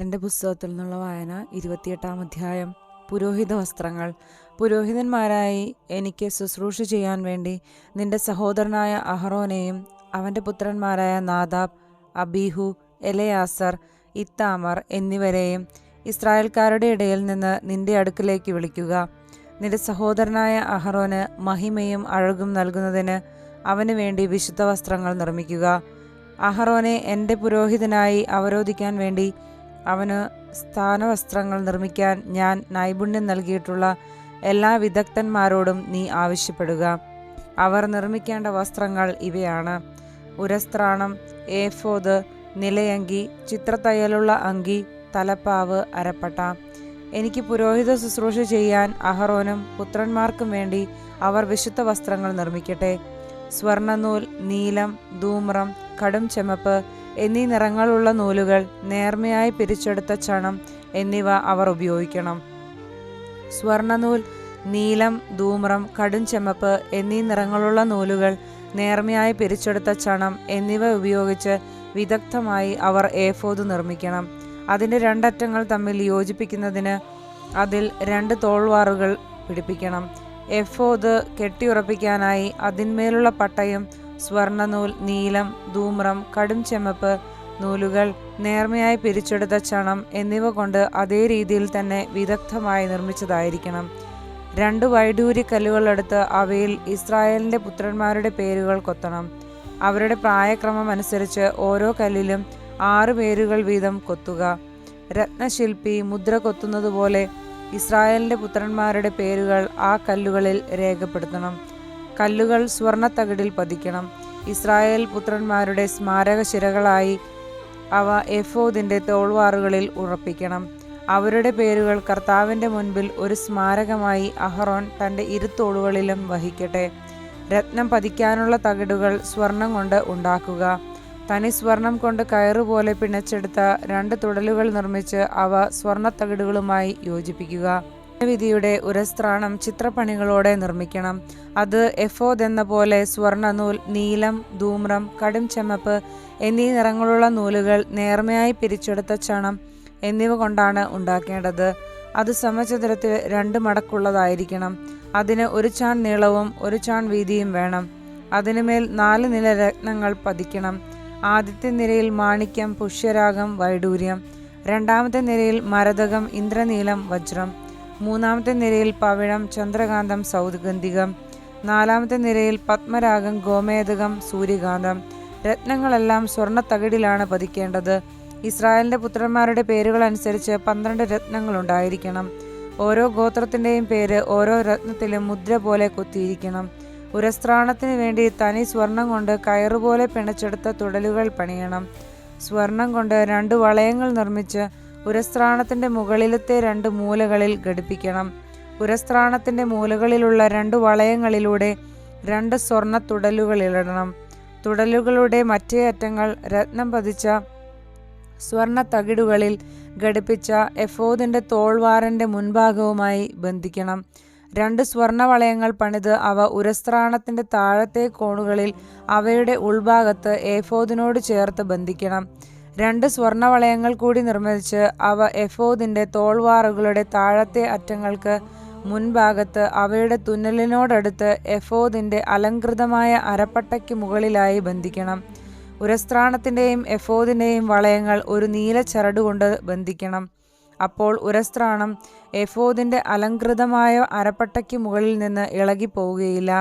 എന്റെ പുസ്തകത്തിൽ നിന്നുള്ള വായന ഇരുപത്തിയെട്ടാം അധ്യായം. പുരോഹിത വസ്ത്രങ്ങൾ. പുരോഹിതന്മാരായി എനിക്ക് ശുശ്രൂഷ ചെയ്യാൻ വേണ്ടി നിന്റെ സഹോദരനായ അഹറോനെയും അവന്റെ പുത്രന്മാരായ നാദാബ് അബീഹു എലയാസർ ഇത്താമർ എന്നിവരെയും ഇസ്രായേൽക്കാരുടെ ഇടയിൽ നിന്ന് നിന്റെ അടുക്കിലേക്ക് വിളിക്കുക. നിന്റെ സഹോദരനായ അഹറോന് മഹിമയും അഴകും നൽകുന്നതിന് അവന് വേണ്ടി വിശുദ്ധ വസ്ത്രങ്ങൾ നിർമ്മിക്കുക. അഹറോനെ എന്റെ പുരോഹിതനായി അവരോധിക്കാൻ വേണ്ടി അവന് സ്ഥാനവസ്ത്രങ്ങൾ നിർമ്മിക്കാൻ ഞാൻ നൈപുണ്യം നൽകിയിട്ടുള്ള എല്ലാ വിദഗ്ധന്മാരോടും നീ ആവശ്യപ്പെടുക. അവർ നിർമ്മിക്കേണ്ട വസ്ത്രങ്ങൾ ഇവയാണ്. ഉരസ്ത്രാണം ഏഫോദ് നിലയങ്കി ചിത്രത്തയ്യലുള്ള അങ്കി തലപ്പാവ് അരപ്പട്ട. എനിക്ക് പുരോഹിത ശുശ്രൂഷ ചെയ്യാൻ അഹറോനും പുത്രന്മാർക്കും വേണ്ടി അവർ വിശുദ്ധ വസ്ത്രങ്ങൾ നിർമ്മിക്കട്ടെ. സ്വർണനൂൽ നീലം ധൂമ്രം കടും ചെമപ്പ് എന്നീ നിറങ്ങളുള്ള നൂലുകൾ നേർമയായി പിരിച്ചെടുത്ത ചണം എന്നിവ അവർ ഉപയോഗിക്കണം. സ്വർണനൂൽ നീലം ധൂമ്രം കടും ചെമ്മപ്പ് എന്നീ നിറങ്ങളുള്ള നൂലുകൾ നേർമയായി പിരിച്ചെടുത്ത ചണം എന്നിവ ഉപയോഗിച്ച് വിദഗ്ധമായി അവർ ഏഫോദ് നിർമ്മിക്കണം. അതിന്റെ രണ്ടറ്റങ്ങൾ തമ്മിൽ യോജിപ്പിക്കുന്നതിന് അതിൽ രണ്ട് തോൾവാറുകൾ പിടിപ്പിക്കണം. എഫോദ് കെട്ടിയുറപ്പിക്കാനായി അതിന്മേലുള്ള പട്ടയും സ്വർണനൂൽ നീലം ധൂമ്രം കടും ചെമ്മപ്പ് നൂലുകൾ നേർമയായി പിരിച്ചെടുത്ത ചണം എന്നിവ കൊണ്ട് അതേ രീതിയിൽ തന്നെ വിദഗ്ധമായി നിർമ്മിച്ചതായിരിക്കണം. രണ്ട് വൈഡൂരിക്കല്ലുകളെടുത്ത് അവയിൽ ഇസ്രായേലിന്റെ പുത്രന്മാരുടെ പേരുകൾ കൊത്തണം. അവരുടെ പ്രായക്രമം അനുസരിച്ച് ഓരോ കല്ലിലും ആറ് പേരുകൾ വീതം കൊത്തുക. രത്നശില്പി മുദ്ര കൊത്തുന്നതുപോലെ ഇസ്രായേലിന്റെ പുത്രന്മാരുടെ പേരുകൾ ആ കല്ലുകളിൽ രേഖപ്പെടുത്തണം. കല്ലുകൾ സ്വർണത്തകിടിൽ പതിക്കണം. ഇസ്രായേൽ പുത്രന്മാരുടെ സ്മാരക ശിരകളായി അവ എഫോദിന്റെ തോൾവാറുകളിൽ ഉറപ്പിക്കണം. അവരുടെ പേരുകൾ കർത്താവിന്റെ മുൻപിൽ ഒരു സ്മാരകമായി അഹറോൻ തന്റെ ഇരുത്തോളുകളിലും വഹിക്കട്ടെ. രത്നം പതിക്കാനുള്ള തകിടുകൾ സ്വർണം കൊണ്ട് ഉണ്ടാക്കുക. തനി സ്വർണം കൊണ്ട് കയറുപോലെ പിണച്ചെടുത്ത രണ്ട് തുടലുകൾ നിർമ്മിച്ച് അവ സ്വർണത്തകിടുകളുമായി യോജിപ്പിക്കുക. വിധിയുടെ ഉരസ്ത്രാണം ചിത്രപ്പണികളോടെ നിർമ്മിക്കണം. അത് എഫോദ് എന്ന പോലെ സ്വർണനൂൽ നീലം ധൂമ്രം കടും ചെമ്മപ്പ് എന്നീ നിറങ്ങളുള്ള നൂലുകൾ നേർമയായി പിരിച്ചെടുത്ത ചണം എന്നിവ കൊണ്ടാണ് ഉണ്ടാക്കേണ്ടത്. അത് സമചതുരത്തിൽ രണ്ട് മടക്കുള്ളതായിരിക്കണം. അതിന് ഒരു ചാൺ നീളവും ഒരു ചാൺ വീതിയും വേണം. അതിനുമേൽ നാല് നില രത്നങ്ങൾ പതിക്കണം. ആദ്യത്തെ നിരയിൽ മാണിക്യം പുഷ്യരാഗം വൈഡൂര്യം. രണ്ടാമത്തെ നിരയിൽ മരതകം ഇന്ദ്രനീലം വജ്രം. മൂന്നാമത്തെ നിരയിൽ പവിഴം ചന്ദ്രകാന്തം സൗഗന്ധികം. നാലാമത്തെ നിരയിൽ പത്മരാഗം ഗോമേതകം സൂര്യകാന്തം. രത്നങ്ങളെല്ലാം സ്വർണത്തകിടിലാണ് പതിക്കേണ്ടത്. ഇസ്രായേലിന്റെ പുത്രന്മാരുടെ പേരുകൾ അനുസരിച്ച് പന്ത്രണ്ട് രത്നങ്ങൾ ഉണ്ടായിരിക്കണം ഓരോ ഗോത്രത്തിന്റെയും പേര് ഓരോ രത്നത്തിലും മുദ്ര പോലെ കൊത്തിയിരിക്കണം. ഉരസ്ത്രാണത്തിന് വേണ്ടി തനി സ്വർണം കൊണ്ട് കയറുപോലെ പിണച്ചെടുത്ത തുടലുകൾ പണിയണം. സ്വർണം കൊണ്ട് രണ്ട് വളയങ്ങൾ നിർമ്മിച്ച് ഉരസ്ത്രാണത്തിന്റെ മുകളിലത്തെ രണ്ട് മൂലകളിൽ ഘടിപ്പിക്കണം. പുരസ്ത്രാണത്തിന്റെ മൂലകളിലുള്ള രണ്ട് വളയങ്ങളിലൂടെ രണ്ട് സ്വർണ ഇടണം. തുടലുകളുടെ മറ്റേ അറ്റങ്ങൾ രത്നം പതിച്ച സ്വർണ തകിടുകളിൽ ഘടിപ്പിച്ച എഫോദിന്റെ തോൾവാറിന്റെ മുൻഭാഗവുമായി ബന്ധിക്കണം. രണ്ട് സ്വർണവളയങ്ങൾ പണിത് അവ ഉരസ്ത്രാണത്തിന്റെ താഴത്തെ കോണുകളിൽ അവയുടെ ഉൾഭാഗത്ത് എഫോദിനോട് ചേർത്ത് ബന്ധിക്കണം. രണ്ട് സ്വർണവളയങ്ങൾ കൂടി നിർമ്മിച്ച് അവ എഫോദിന്റെ തോൾവാറുകളുടെ താഴത്തെ അറ്റങ്ങൾക്ക് മുൻഭാഗത്ത് അവയുടെ തുന്നലിനോടടുത്ത് എഫോദിന്റെ അലങ്കൃതമായ അരപ്പട്ടയ്ക്ക് മുകളിലായി ബന്ധിക്കണം. ഉരസ്ത്രാണത്തിന്റെയും എഫോദിന്റെയും വളയങ്ങൾ ഒരു നീല ചരടുകൊണ്ട് ബന്ധിക്കണം. അപ്പോൾ ഉരസ്ത്രാണം എഫോദിന്റെ അലങ്കൃതമായ അരപ്പട്ടയ്ക്ക് മുകളിൽ നിന്ന് ഇളകിപ്പോവുകയില്ല.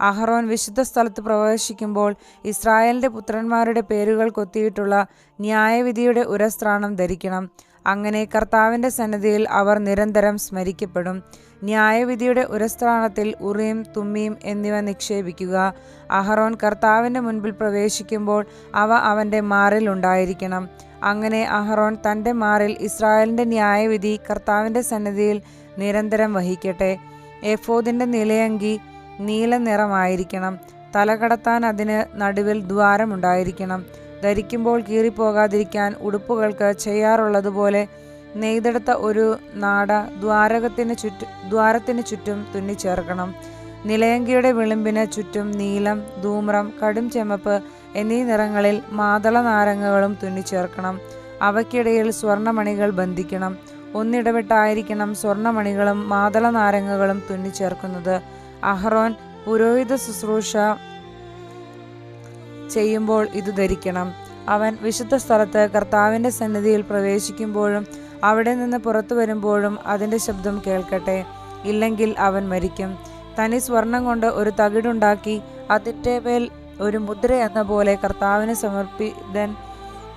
അഹറോൻ വിശുദ്ധ സ്ഥലത്ത് പ്രവേശിക്കുമ്പോൾ ഇസ്രായേലിന്റെ പുത്രന്മാരുടെ പേരുകൾ കൊത്തിയിട്ടുള്ള ന്യായവിധിയുടെ ഉരസ്ത്രാണം ധരിക്കണം. അങ്ങനെ കർത്താവിന്റെ സന്നിധിയിൽ അവർ നിരന്തരം സ്മരിക്കപ്പെടും. ന്യായവിധിയുടെ ഉരസ്ത്രാണത്തിൽ ഉറിയും തുമ്മിയും എന്നിവ നിക്ഷേപിക്കുക. അഹറോൻ കർത്താവിന്റെ മുൻപിൽ പ്രവേശിക്കുമ്പോൾ അവ അവന്റെ മാറിൽ ഉണ്ടായിരിക്കണം. അങ്ങനെ അഹറോൻ തന്റെ മാറിൽ ഇസ്രായേലിന്റെ ന്യായവിധി കർത്താവിന്റെ സന്നിധിയിൽ നിരന്തരം വഹിക്കട്ടെ. എഫോദിന്റെ നിലയങ്കി നീല നിറമായിരിക്കണം തല കടത്താൻ അതിന് നടുവിൽ ദ്വാരമുണ്ടായിരിക്കണം. ധരിക്കുമ്പോൾ കീറിപ്പോകാതിരിക്കാൻ ഉടുപ്പുകൾക്ക് ചെയ്യാറുള്ളതുപോലെ നെയ്തെടുത്ത ഒരു നാട ദ്വാരകത്തിന് ചുറ്റും ദ്വാരത്തിന് ചുറ്റും തുന്നിച്ചേർക്കണം. നിലയങ്കിയുടെ വിളിമ്പിന് ചുറ്റും നീലം ധൂമ്രം കടും ചെമപ്പ് എന്നീ നിറങ്ങളിൽ മാതള നാരങ്ങകളും തുന്നിച്ചേർക്കണം. അവയ്ക്കിടയിൽ സ്വർണമണികൾ ബന്ധിക്കണം. ഒന്നിടവിട്ടായിരിക്കണം സ്വർണമണികളും മാതള നാരങ്ങകളും തുന്നിച്ചേർക്കുന്നത്. അഹ്റോൻ പുരോഹിത ശുശ്രൂഷ ചെയ്യുമ്പോൾ ഇത് ധരിക്കണം. അവൻ വിശുദ്ധ സ്ഥലത്ത് കർത്താവിന്റെ സന്നിധിയിൽ പ്രവേശിക്കുമ്പോഴും അവിടെ നിന്ന് പുറത്തു വരുമ്പോഴും അതിന്റെ ശബ്ദം കേൾക്കട്ടെ. ഇല്ലെങ്കിൽ അവൻ മരിക്കും. തനി സ്വർണം കൊണ്ട് ഒരു തകിടുണ്ടാക്കി അതിന്റെ മേൽ ഒരു മുദ്ര എന്ന പോലെ കർത്താവിന് സമർപ്പിതൻ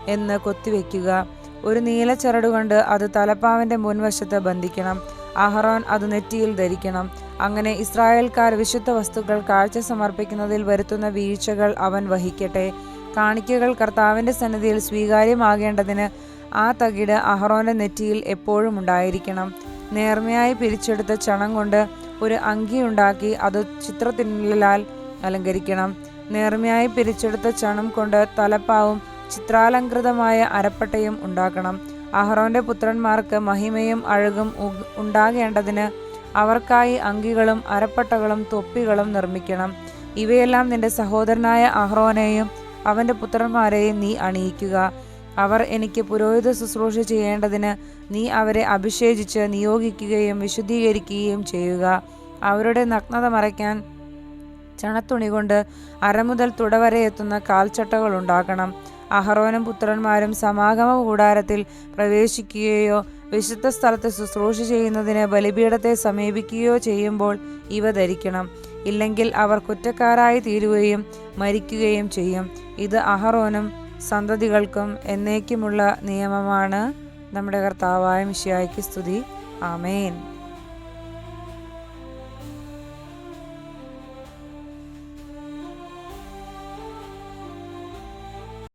എന്ന് കൊത്തിവെക്കുക. ഒരു നീല ചരടുകൊണ്ട് അത് തലപ്പാവിന്റെ മുൻവശത്ത് ബന്ധിക്കണം. അഹറോൻ അത് നെറ്റിയിൽ ധരിക്കണം. അങ്ങനെ ഇസ്രായേൽക്കാർ വിശുദ്ധ വസ്തുക്കൾ കാഴ്ച സമർപ്പിക്കുന്നതിൽ വരുത്തുന്ന വീഴ്ചകൾ അവൻ വഹിക്കട്ടെ. കാണിക്കകൾ കർത്താവിന്റെ സന്നിധിയിൽ സ്വീകാര്യമാകേണ്ടതിന് ആ തകിട് അഹറോന്റെ നെറ്റിയിൽ എപ്പോഴും ഉണ്ടായിരിക്കണം. നേർമയായി പിരിച്ചെടുത്ത ചണം കൊണ്ട് ഒരു അങ്കി ഉണ്ടാക്കി അത് ചിത്രത്തിനുള്ളിലാൽ അലങ്കരിക്കണം. നേർമയായി പിരിച്ചെടുത്ത ചണം കൊണ്ട് തലപ്പാവും ചിത്രാലങ്കൃതമായ അരപ്പട്ടയും ഉണ്ടാക്കണം. അഹറോന്റെ പുത്രന്മാർക്ക് മഹിമയും അഴകും ഉണ്ടാകേണ്ടതിന് അവർക്കായി അങ്കികളും അരപ്പട്ടകളും തൊപ്പികളും നിർമ്മിക്കണം. ഇവയെല്ലാം നിന്റെ സഹോദരനായ അഹ്റോനെയും അവന്റെ പുത്രന്മാരെയും നീ അണിയിക്കുക. അവർ എനിക്ക് പുരോഹിത ശുശ്രൂഷ ചെയ്യേണ്ടതിന് നീ അവരെ അഭിഷേചിച്ച് നിയോഗിക്കുകയും വിശുദ്ധീകരിക്കുകയും ചെയ്യുക. അവരുടെ നഗ്നത മറയ്ക്കാൻ ചണത്തുണി കൊണ്ട് അരമുതൽ തുടവരെ എത്തുന്ന കാൽച്ചട്ടകൾ ഉണ്ടാക്കണം. അഹറോനും പുത്രന്മാരും സമാഗമ കൂടാരത്തിൽ പ്രവേശിക്കുകയോ വിശുദ്ധ സ്ഥലത്ത് ശുശ്രൂഷ ചെയ്യുന്നതിന് ബലിപീഠത്തെ സമീപിക്കുകയോ ചെയ്യുമ്പോൾ ഇവ ധരിക്കണം. ഇല്ലെങ്കിൽ അവർ കുറ്റക്കാരായി തീരുകയും മരിക്കുകയും ചെയ്യും. ഇത് അഹറോനും സന്തതികൾക്കും എന്നേക്കുമുള്ള നിയമമാണ്. നമ്മുടെ കർത്താവായ മിഷിയായ്ക്ക് സ്തുതി. ആമേൻ.